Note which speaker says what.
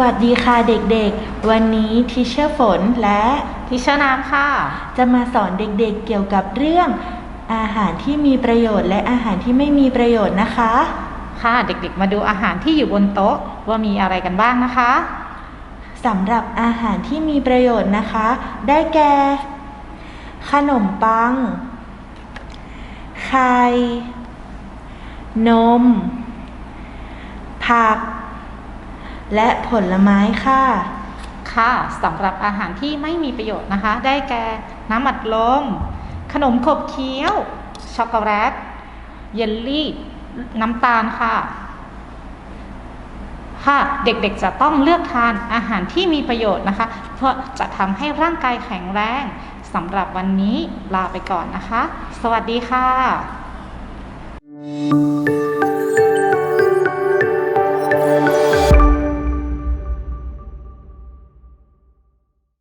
Speaker 1: วัสดีค่ะเด็กๆ วันนี้ทิเชอร์ฝนและ
Speaker 2: ทิชน้ำค่ะ
Speaker 1: จะมาสอนเด็กๆเกี่ยวกับเรื่องอาหารที่มีประโยชน์และอาหารที่ไม่มีประโยชน์นะคะ
Speaker 2: ค่ะเด็กๆ มาดูอาหารที่อยู่บนโต๊ะว่ามีอะไรกันบ้างนะคะ
Speaker 1: สำหรับอาหารที่มีประโยชน์นะคะ ได้แก่ ขนมปัง ไข่ นม ผัก และผลไม้ค่ะ
Speaker 2: ค่ะสำหรับอาหารที่ไม่มีประโยชน์นะคะ ได้แก่น้ำอัดลม ขนมขบเคี้ยว ช็อกโกแลต เยลลี่ น้ำตาลค่ะ ค่ะ เด็กๆจะต้องเลือกทานอาหารที่มีประโยชน์นะคะ เพื่อจะทำให้ร่างกายแข็งแรงสำหรับวันนี้ลาไปก่อนนะคะ สวัสดีค่ะ